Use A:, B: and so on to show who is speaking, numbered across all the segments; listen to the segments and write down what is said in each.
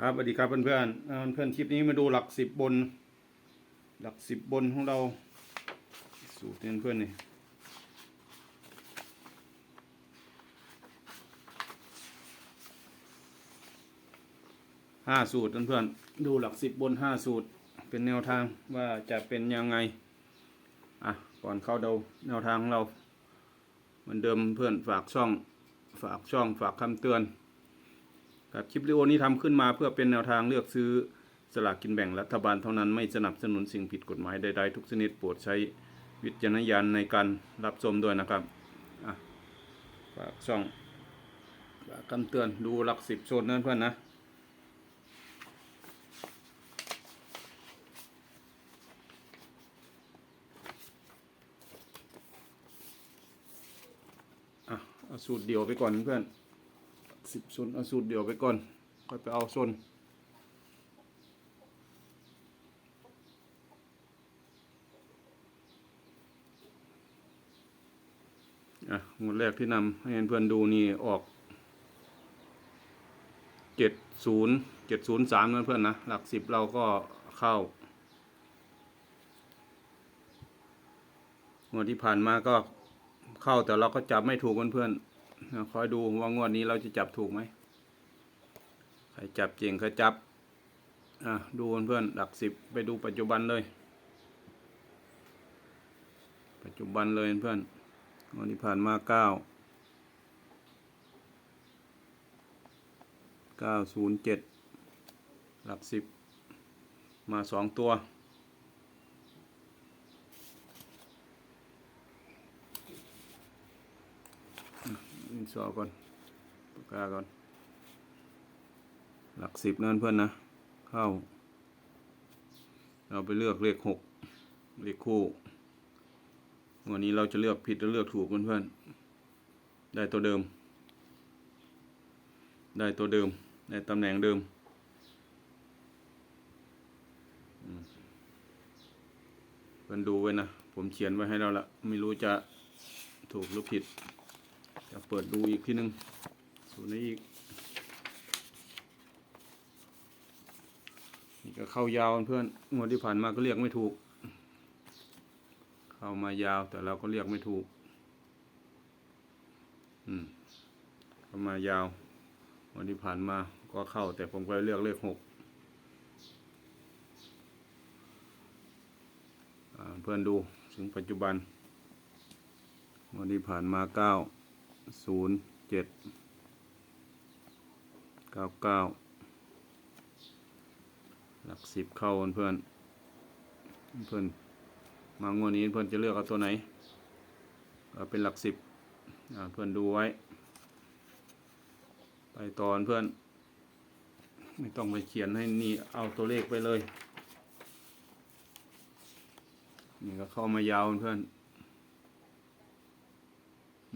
A: ครับสวัสดีครับเพื่อนเพื่อนเพื่อนคลิปนี้มาดูหลักสิบบน หลักสิบบนของเราสูตรเพื่อนๆนี่ห้าสูตรเพื่อนๆดูหลักสิบบนห้าสูตรเป็นแนวทางว่าจะเป็นยังไงอะก่อนเข้าเดาแนวทางของเราเหมือนเดิมเพื่อนฝากช่องฝากช่องฝากคำเตือน ครับคลิปวิดีโอนี้ทำขึ้นมาเพื่อเป็นแนวทางเลือกซื้อสลากกินแบ่งรัฐบาลเท่านั้นไม่สนับสนุนสิ่งผิดกฎหมายใดๆทุกชนิดโปรดใช้วิจารณญาณในการรับชมด้วยนะครับอะฝากช่องฝากคำเตือนดูหลักสิบโซนนั้นเพื่อนนะอะเอาสูตรเดียวไปก่อนเพื่อน สิบโซนเอาสูตรเดียวไปก่อน ค่อยไปเอาโซนอะงวดแรกที่นำให้เพื่อนๆดูนี่ออกเจ็ดศูนย์เจ็ดศูนย์สามเพื่อนๆนะ หลักสิบเราก็เข้างวดที่ผ่านมาก็เข้าแต่เราก็จับไม่ถูกเพื่อนๆอะ คอยดูว่างวดนี้เราจะจับถูกไหมใครจับเก่งใครจับ อะดูเพื่อนๆหลักสิบไปดูปัจจุบันเลย ปัจจุบันเลยเพื่อนงวดที่ผ่านมาเก้าเก้าศูนย์เจ็ดหลักสิบมาสองตัว อินสอก่อนปากกาก่อน หลักสิบนั่นเพื่อนนะ เข้า เราไปเลือกเลขหกเลขคู่ วันนี้เราจะเลือกผิดหรือเลือกถูกเพื่อนๆได้ตัวเดิม ได้ตัวเดิม ได้ตำแหน่งเดิมอืมเพื่อนดูไว้นะ ผมเขียนไว้ให้เราละ ไม่รู้จะถูกหรือผิด จะเปิดดูอีกทีหนึ่งสูตรนี้อีก นี่ก็เข้ายาวเพื่อนงวดที่ผ่านมาก็เรียกไม่ถูก เข้ามายาวแต่เราก็เรียกไม่ถูก อืมเข้ามายาววันที่ผ่านมาก็เข้า แต่ผมก็เลือกเลขหกเพื่อนดูถึงปัจจุบัน วันที่ผ่านมาเก้า ศูนย์เจ็ดเก้าเก้าหลักสิบเข้าเพื่อนเพื่อนมางวดนี้เพื่อนจะเลือกเอาตัวไหนเอาเป็นหลักสิบเพื่อนดูไว้ ไปตอนเพื่อน ไม่ต้องไปเขียนให้นี่เอาตัวเลขไปเลย นี่ก็เข้ามายาวเพื่อน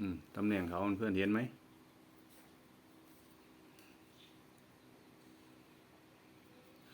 A: อืมตำแหน่งเขาเพื่อนเห็นไหม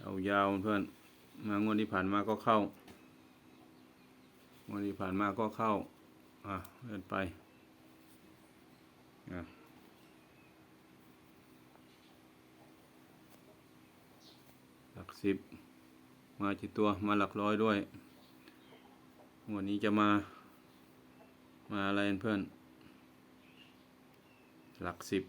A: เอายาวเพื่อนมางวดที่ผ่านมาก็เข้างวดที่ผ่านมาก็เข้า อะเลื่อนไปอะหลักสิบมาจิตตัวมาหลักร้อยด้วยงวันนี้จะมา มาอะไรเพื่อน หลักสิบ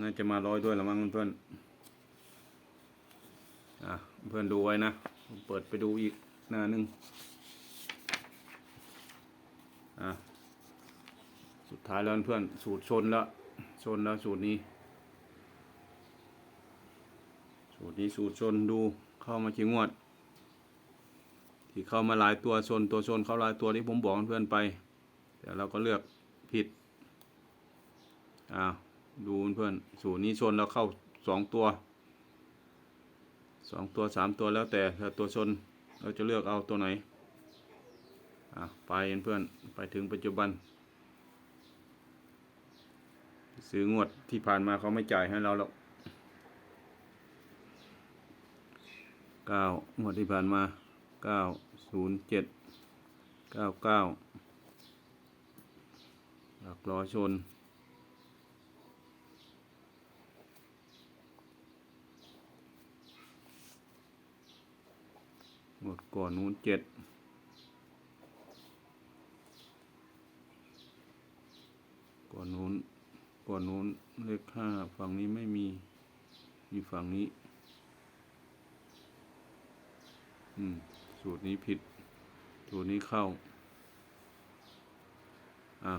A: น่าจะมาร้อยด้วยละมั้งเพื่อนอะเพื่อนดูไว้นะ เปิดไปดูอีกหน้าหนึ่งอะสุดท้ายแล้วเพื่อนสูตรชนแล้วชนแล้วสูตรนี้ สูตรนี้สูตรชนดูเข้ามาชิงวด ที่เข้ามาหลายตัวชนตัวชนเข้าหลายตัวที่ผมบอกเพื่อนไป แต่เราก็เลือก อาดูเพื่อนสูตรนี้ชนแล้วเข้าสองตัวสองตัวสามตัวแล้วแต่ถ้าตัวชนเราจะเลือกเอาตัวไหนอ่าไปเพื่อนไปถึงปัจจุบัน ซื้องวดที่ผ่านมาเขาไม่จ่ายให้เราหรอกเก้างวดที่ผ่านมาเก้าศูนย์เจ็ดเก้าเก้าหลักร้อยชน หมดก่อนนู้นเจ็ดก่อนนู้นก่อนนู้นเลขห้าฝั่งนี้ไม่มี มีฝั่งนี้ อืม สูตรนี้ผิด สูตรนี้เข้า อะ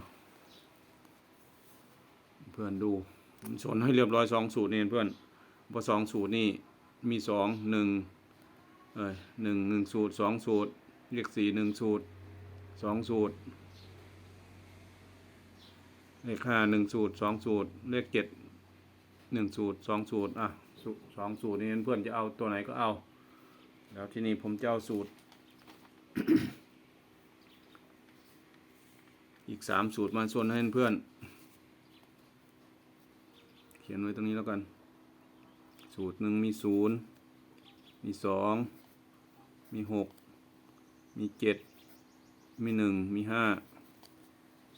A: เพื่อนดูชนให้เรียบร้อยสองสูตรนี่เพื่อนพราะสองสูตรนี่มีสองหนึ่ง เอ้ยหนึ่งหนึ่งสูตรสองสูตร เลขสี่หนึ่งสูตรสองสูตร เลขห้าหนึ่งสูตรสองสูตร เลขเจ็ดหนึ่งสูตรสองสูตรอะสูสองสูตรนี้เพื่อนจะเอาตัวไหนก็เอา แล้วที่นี่ผมจะเอาสูตร อีกสามสูตรมาส่วนให้เพื่อน เขียนไว้ตรงนี้แล้วกัน สูตรหนึ่งมีศูนย์มีสอง มีหกมีเจ็ดมีหนึ่งมีห้า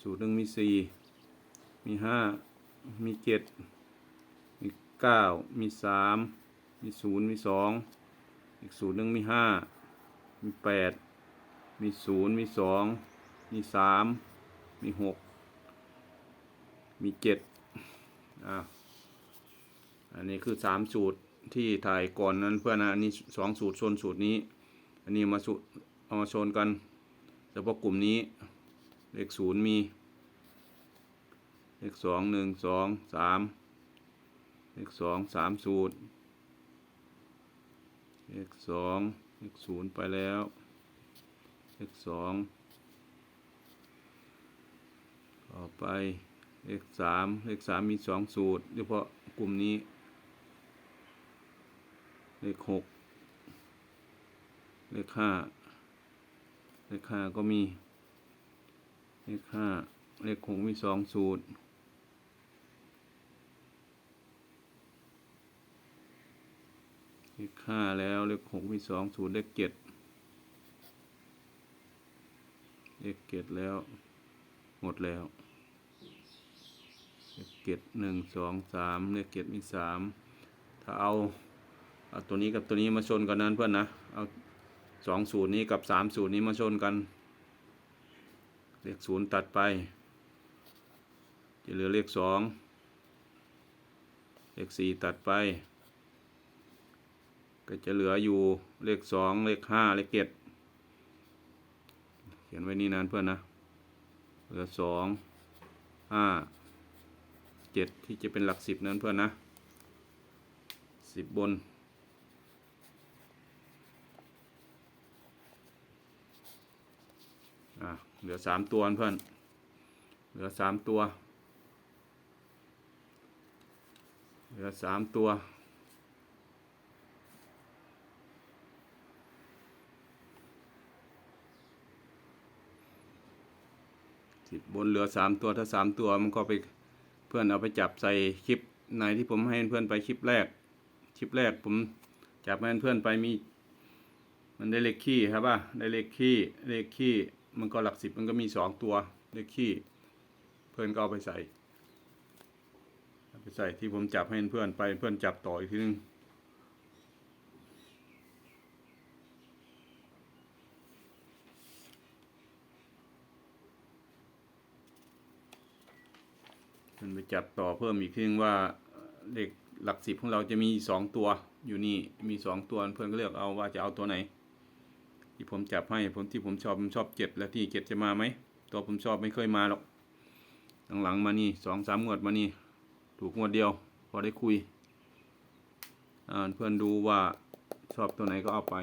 A: สูตรหนึ่งมีสี่มีห้ามีเจ็ดมีเก้ามีสามมีศูนย์มีสองอีกสูตรหนึ่งมีห้ามีแปดมีศูนย์มีสองมีสามมีหกมีเจ็ดอ่าอันนี้คือสามสูตรที่ถ่ายก่อนนั้นเพื่อนนะอันนี้สองสูตรชนสูตรนี้ อันนี้มาสูตรเอามาชนกันเฉพาะกลุ่มนี้เลขศูนย์มี เลขสองหนึ่งสองสามเลขสองสามสูตรเลขสองเลขศูนย์ไปแล้วเลขสองต่อไปเลขสามเลขสามมีสองสูตรเฉพาะกลุ่มนี้ เลขหก เลขห้าเลขห้าก็มี เลขห้าเลขหกมีสองสูตร เลขห้าแล้วเลขหกมีสองสูตรเลขเจ็ดเลขเจ็ดแล้ว หมดแล้ว เลขเจ็ดหนึ่งสองสามเลขเจ็ดมีสามถ้าเอาเอาตัวนี้กับตัวนี้มาชนกันนั้นเพื่อนนะ เอา สองสูตรนี้กับสามสูตรนี้มาชนกัน เลขศูนย์ตัดไป จะเหลือเลขสองเลขสี่ตัดไป ก็จะเหลืออยู่เลขสองเลขห้าเลขเจ็ดเขียนไว้นี่นานเพื่อนนะ เหลือสองห้าเจ็ดที่จะเป็นหลักสิบนั้นเพื่อนนะสิบบน อะ เหลือสามตัวเพื่อน เหลือสามตัว เหลือสามตัว สิบบนเหลือสามตัวถ้าสามตัวมันก็ไปเพื่อนเอาไปจับใส่คลิปในที่ผมให้เพื่อนไปคลิปแรก คลิปแรกผมจับให้เพื่อนไปมี มันได้เลขขี้ครับป่ะได้เลขขี้เลขขี้ มันก็หลักสิบมันก็มีสองตัวเลขขี้ เพื่อนก็เอาไปใส่ไปใส่ที่ผมจับให้เพื่อนไปเพื่อนจับต่ออีกทีนึงเพื่อนไปจับต่อเพิ่มอีกทีนึงว่าเลขหลักสิบของเราจะมีสองตัวอยู่นี่มีสองตัวเพื่อนก็เลือกเอาว่าจะเอาตัวไหน ที่ผมจับให้ผมที่ผมชอบผมชอบเจ็ดแล้วที่เจ็ดจะมาไหมตัวผมชอบไม่เคยมาหรอกหลังๆมานี่สองสามงวดมานี่ ถูกงวดเดียว พอได้คุยเพื่อนดูว่าชอบตัวไหนก็เอาไป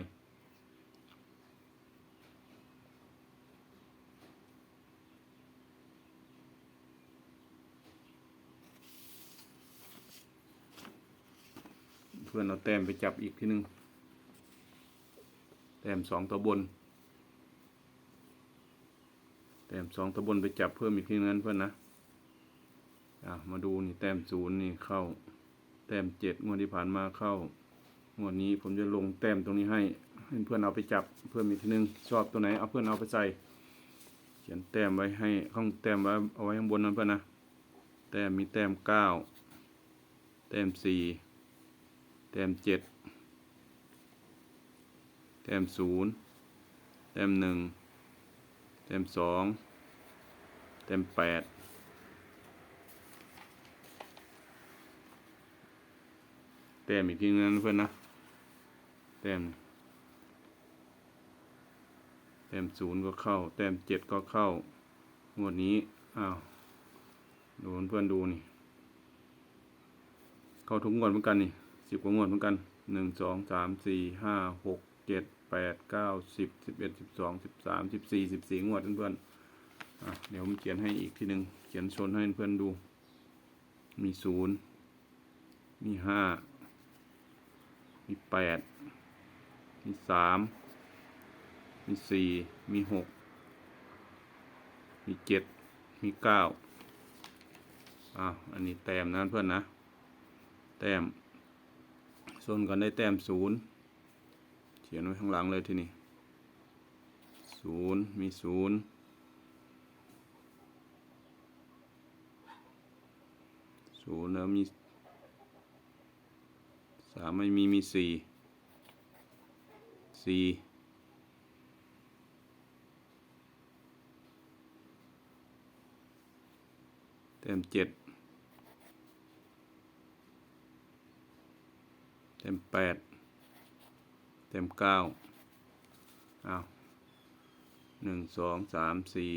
A: เพื่อนเอาแต้มไปจับอีกทีนึง แต้มสองตัวบน แต้มสองตัวบนไปจับเพิ่มอีกทีนั้นเพื่อนนะอะมาดูนี่แต้มศูนย์นี่เข้า แต้มเจ็ดงวดที่ผ่านมาเข้างวดนี้ผมจะลงแต้มตรงนี้ให้ให้เพื่อนเอาไปจับเพิ่มอีกทีนึงชอบตัวไหนเอาเพื่อนเอาไปใส่เขียนแต้มไว้ให้ข้างแต้มไว้เอาไว้ข้างบนนั้นเพื่อนนะแต้มมีแต้มเก้าแต้มสี่แต้มเจ็ด แต้มศูนย์แต้มหนึ่งแต้มสองแต้มแปดแต้มอีกทีนึงนะเพื่อนนะแต้มแต้มศูนย์ก็เข้า แต้มเจ็ดก็เข้างวดนี้อ้าวดูเพื่อนดูนี่ เข้าทุกงวดเหมือนกันนี่สิบกว่างวดเหมือนกันหนึ่งสองสามสี่ห้าหก เจ็ดแปดเก้าสิบสิบเอ็ดสิบสองสิบสามสิบสี่สิบสี่งวดเพื่อนๆเดี๋ยวผมเขียนให้อีกทีหนึ่งเขียนชนให้เพื่อนดู มีศูนย์มีห้ามีแปดมีสามมีสี่มีหกมีเจ็ดมีเก้าอะอันนี้แต้มนะเพื่อนนะ แต้มส่วนกันได้แต้มศูนย์ ขียนไว้ข้างหลังเลยที่นี้ศูนย์มีศูนย์ศูนย์แล้วมีสามไม่มีมีสี่สี่แต้มเจ็ดเต็มแปด ต็มเก้าอ้าวหนึ่งสองสามสี่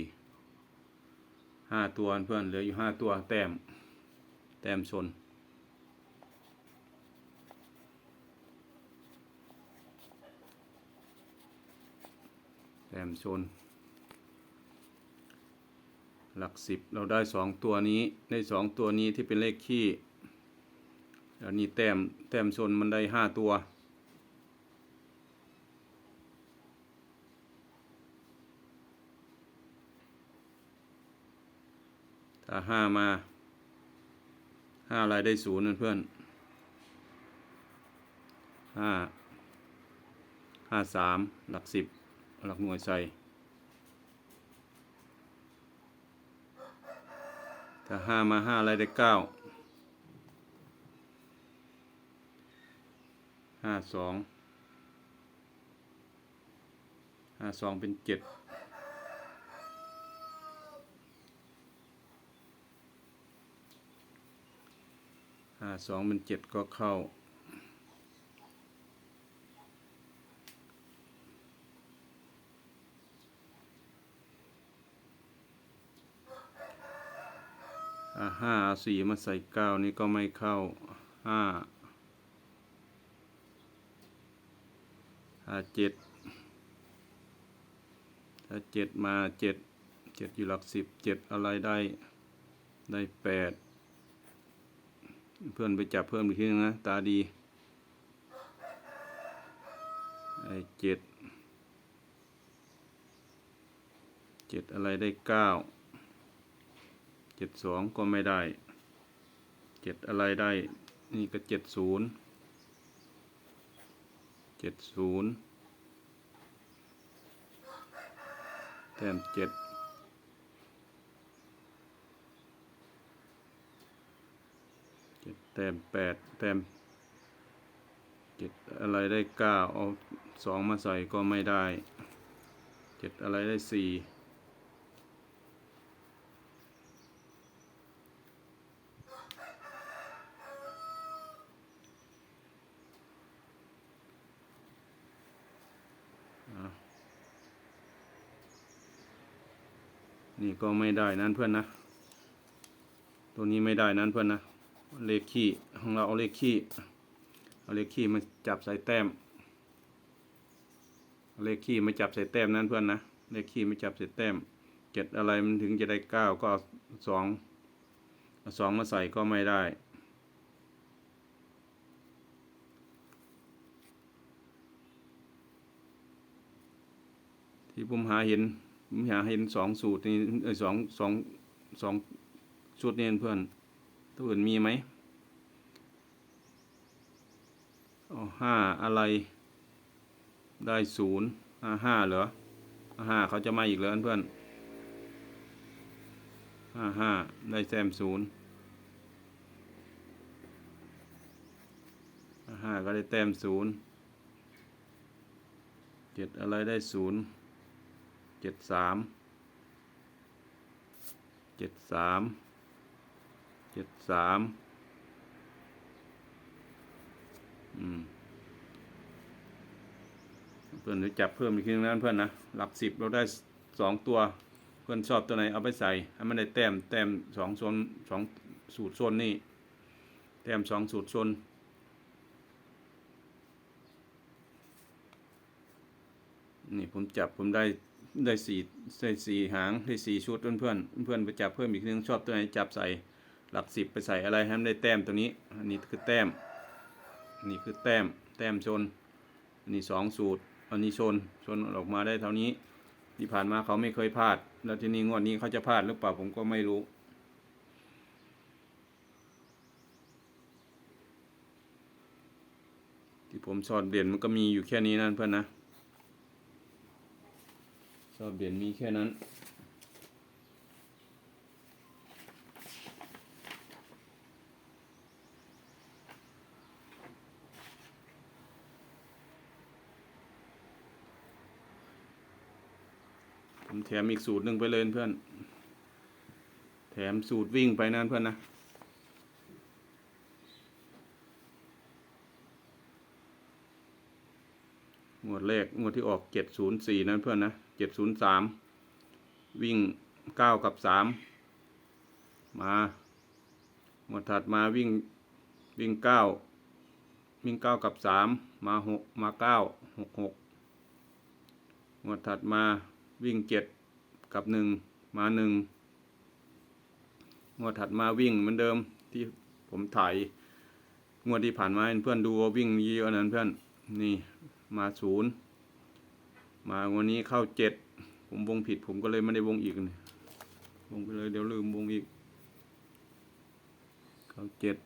A: ห้าตัวเพื่อนเหลืออยู่ห้าตัวแต้ม แต้มชน แต้มชน หลักสิบเราได้สองตัวนี้ ได้สองตัวนี้ที่เป็นเลขขี้ แล้วนี่แต้ม แต้มชนมันได้ห้าตัว ถ้าห้ามาห้าอะไรได้ศูนย์เพื่อนห้าห้าสามหลักสิบหลักหน่วยใส่ถ้าห้ามาห้าอะไรได้เก้าห้าสองห้าสองเป็นเจ็ด ห้าสองเป็นเจ็ดก็เข้าอ่าห้าสี่มาใส่เก้านี่ก็ไม่เข้าห้าถ้าเจ็ดถ้าเจ็ดมาเจ็ดเจ็ดอยู่หลักสิบเจ็ดอะไรได้ได้แปด เพื่อนไปจับเพิ่มอีกทีนึงนะ ตาดีไอ้เจ็ดเจ็ดอะไรได้เก้าเจ็ดสองก็ไม่ได้เจ็ดอะไรได้ นี่ก็เจ็ดศูนย์เจ็ดศูนย์แต้มเจ็ด แต้มแปดแต้มเจ็ดอะไรได้เก้าเอาสองมาใส่ก็ไม่ได้เจ็ดอะไรได้สี่นี่ก็ไม่ได้นั่นเพื่อนนะ ตัวนี้ไม่ได้นั่นเพื่อนนะ เลขขี้ของเราเอาเลขขี้เอาเลขขี้มาจับใส่แต้มเลขขี้มาจับใส่แต้มนั่นเพื่อนนะเลขขี้มาจับใส่แต้มเจ็ดอะไรมันถึงจะได้เก้าก็เอาสองเอาสองมาใส่ก็ไม่ได้ที่ผมหาเห็นผมหาเห็นสองสูตรนี่เออสองสองสองชุดนี่เพื่อน ตัวอื่นมีไหมอ๋อห้าอะไร ได้ศูนย์อ่าห้าเหรออ่าห้าเขาจะมาอีกแล้วเพื่อนห้าห้าได้แซมศูนย์อาห้าก็ได้แต้มศูนย์เจ็ดอะไรได้ศูนย์เจ็ดสามเจ็ดสาม จ็ดสามอืมเพื่อนจะจับเพิ่มอีกทีนึงนั้นเพื่อนนะหลักสิบเราได้สองตัว เพื่อนชอบตัวไหนเอาไปใส่ให้มันได้แต้มแต้มสองโซนสองสูตรโซนนี่แต้มสองสูตรโซนนี่ผมจับผมได้ได้สี่ได้สี่หางได้สี่ชุดเพื่อนเพื่อนเพื่อนไปจับเพิ่มอีกทีนึงชอบตัวไหนจับใส่ ลักสิบไปใส่อะไรให้มันได้แต้มตัวนี้ อันนี้คือแต้มนนี้คือแต้ม แต้มชน อันนี้สองสูตร อันนี้ชน ชนออกมาได้เท่านี้ ที่ผ่านมาเขาไม่เคยพลาด แล้วทีนี้งวดนี้เขาจะพลาดหรือเปล่าผมก็ไม่รู้ ที่ผมชอบเด่นมันก็มีอยู่แค่นี้นั่นเพื่อนนะชอบเด่นมีแค่นั้น แถมอีกสูตรหนึ่งไปเลยเพื่อน แถมสูตรวิ่งไปนั่นเพื่อนนะงวดแรกงวดที่ออกเจ็ดศูนย์สี่นั่นเพื่อนนะเจ็ดศูนย์สามวิ่งเก้ากับสามมางวดถัดมาวิ่งวิ่งเก้าวิ่งเก้ากับสามมาหกมาเก้าหกหกงวดถัดมาวิ่งเจ็ด กับหนึ่งมาหนึ่งงวดถัดมาวิ่งเหมือนเดิมที่ผมถ่ายงวดที่ผ่านมาเพื่อนดูว่าวิ่งเยอะนั้นเพื่อนนี่มาศูนย์มาวันนี้เข้าเจ็ดผมวงผิดผมก็เลยไม่ได้วงอีกนี่วงไปเลยเดี๋ยวลืมวงอีก เข้าเจ็ด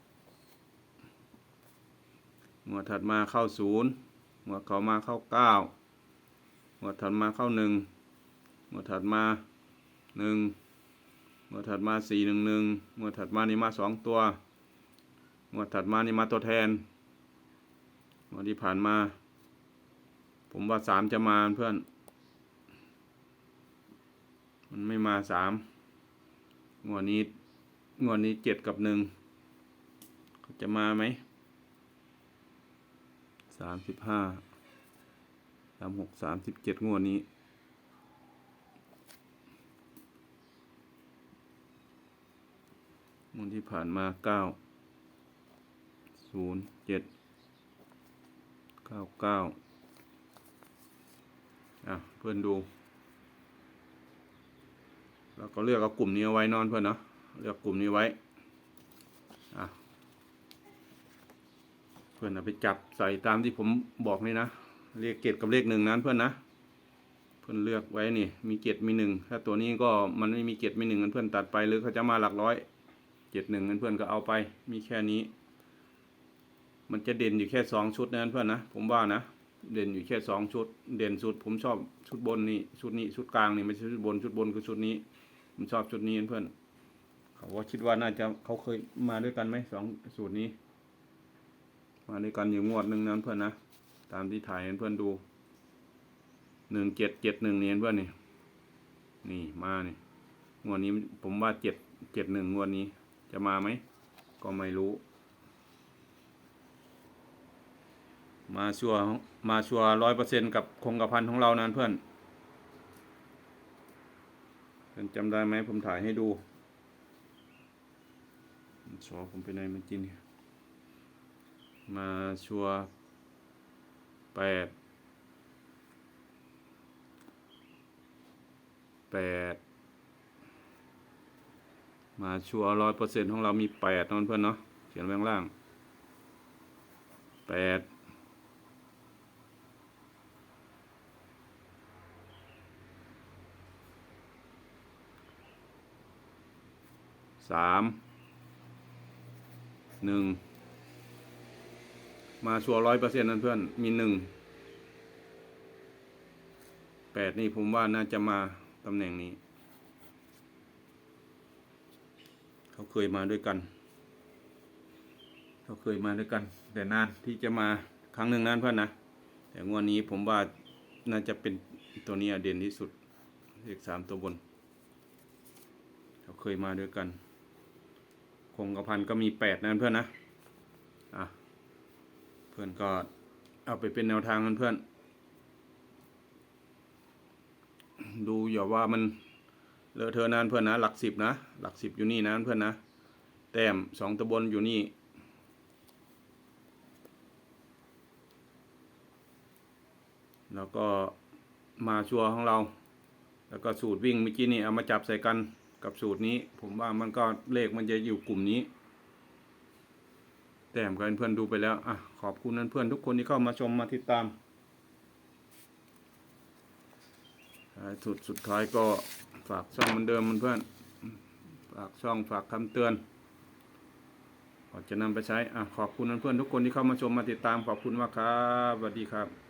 A: หัวดถัดมาเข้าศูนย์หัวดเขามาเข้าเก้าหัวดถัดมาเข้าหนึ่ง หัวดถัดมาหนึ่งหัวดถัดมาสี่หนึ่งหนึ่งหัวดถัดมานี่มาสองตัวหัวดถัดมานี่มาตัวแทนหัวดที่ผ่านมา ผมว่าสามจะมาเพื่อน มันไม่มาสามงวดนี้งวดนี้เจ็ดกับหนึ่งจะมาไหมสามสิบห้าสามหกสามสิบเจ็ดงวดนี้ วดที่ผ่านมาเก้าศูนย์เจ็ดเก้าเก้าอะเพื่อนดู แล้วก็เลือกเอากลุ่มนี้เอาไว้นอนเพื่อนเนาะเลือกกลุ่มนี้ไว้อะเพื่อนเอาไปจับใส่ตามที่ผมบอกนี่นะเรียกเกตกับเลขหนึ่งนั้นเพื่อนนะเพื่อนเลือกไว้นี่ มีเกตมีหนึ่งถ้าตัวนี้ก็มันไม่มีเกตมีหนึ่งเพื่อนตัดไปหรือเขาจะมาหลักร้อย เจ็ดหนึ่งเพื่อนก็เอาไป มีแค่นี้ มันจะเด่นอยู่แค่สองชุดนั้นเพื่อนนะ ผมว่านะ เด่นอยู่แค่สองชุด เด่นสุด ผมชอบชุดบนนี่ ชุดนี้ ชุดกลางนี่ไม่ใช่ชุดบน ชุดบนคือชุดนี้ ผมชอบชุดนี้เพื่อน เขาก็คิดว่าน่าจะเขาเคยมาด้วยกันไหมสองสูตรนี้ มาด้วยกันอยู่งวดหนึ่งนั้นเพื่อนนะ ตามที่ถ่ายเพื่อนดูหนึ่งเจ็ดเจ็ดหนึ่งนี่เพื่อนนี่ นี่มานี่งวดนี้ผมว่าเจ็ดเจ็ดหนึ่งงวดนี้ จะมาไหม ก็ไม่รู้ มาชัวมาชัวร้อยเปอร์เซ็นกับคงกระพันของเรานั้นเพื่อนเพื่อนจำได้ไหมผมถ่ายให้ดูชอผมไปไหนมื่อกี้เนี่ยมาชัวแปดแปด มาชัวร้อยเปอร์เซ็นต์ของเรามีแปดนั่นเพื่อนเนาะเขียนไว้ข้างล่างแปดสามหนึ่งมาชัวร้อยเปอร์เซ็นต์นั่นเพื่อนมีหนึ่งแปดนี่ผมว่าน่าจะมาตำแหน่งนี้ เขาเคยมาด้วยกัน เขาเคยมาด้วยกัน แต่นานที่จะมาครั้งหนึ่งนั่นเพื่อนนะ แต่งวดนี้ผมว่าน่าจะเป็นตัวนี้เด่นที่สุดเลขสามตัวบนเราเคยมาด้วยกัน คงกระพันก็มีแปดนะเพื่อนนะ อะ เพื่อนก็เอาไปเป็นแนวทางกันเพื่อนดูอย่าว่ามัน เลอะเทอะนานเพื่อนนะ หลักสิบนะ หลักสิบอยู่นี่นะเพื่อนนะ แต้มสองตัวบนอยู่นี่ แล้วก็มาชัวของเรา แล้วก็สูตรวิ่งเมื่อกี้นี่เอามาจับใส่กันกับสูตรนี้ ผมว่ามันก็เลขมันจะอยู่กลุ่มนี้ แต้มกันเพื่อนดูไปแล้ว อะ ขอบคุณเพื่อนทุกคนที่เข้ามาชมมาติดตามท้ายสุดสุดท้ายก็ ฝากช่องเหมือนเดิมเพื่อนฝากช่องฝากคำเตือนก่อนจะนำไปใช้อะขอบคุณเพื่อนๆทุกคนที่เข้ามาชมมาติดตามขอบคุณมากครับสวัสดีครับ